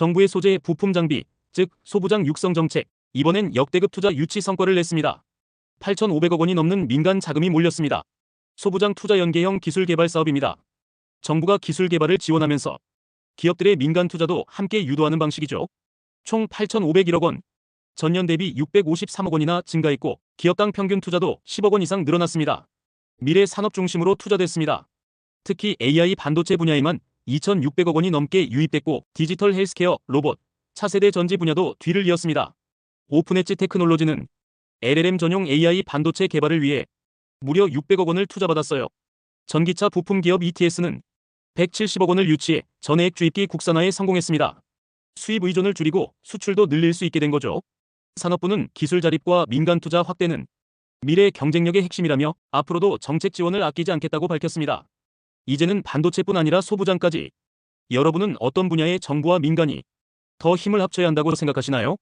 정부의 소재 부품 장비, 즉 소부장 육성 정책, 이번엔 역대급 투자 유치 성과를 냈습니다. 8,500억 원이 넘는 민간 자금이 몰렸습니다. 소부장 투자 연계형 기술 개발 사업입니다. 정부가 기술 개발을 지원하면서 기업들의 민간 투자도 함께 유도하는 방식이죠. 총 8,501억 원, 전년 대비 653억 원이나 증가했고 기업당 평균 투자도 10억 원 이상 늘어났습니다. 미래 산업 중심으로 투자됐습니다. 특히 AI 반도체 분야에만 2,600억 원이 넘게 유입됐고 디지털 헬스케어, 로봇, 차세대 전지 분야도 뒤를 이었습니다. 오픈엣지 테크놀로지는 LLM 전용 AI 반도체 개발을 위해 무려 600억 원을 투자받았어요. 전기차 부품 기업 ETS는 170억 원을 유치해 전해액 주입기 국산화에 성공했습니다. 수입 의존을 줄이고 수출도 늘릴 수 있게 된 거죠. 산업부는 기술 자립과 민간 투자 확대는 미래 경쟁력의 핵심이라며 앞으로도 정책 지원을 아끼지 않겠다고 밝혔습니다. 이제는 반도체뿐 아니라 소부장까지 여러분은 어떤 분야에 정부와 민간이 더 힘을 합쳐야 한다고 생각하시나요?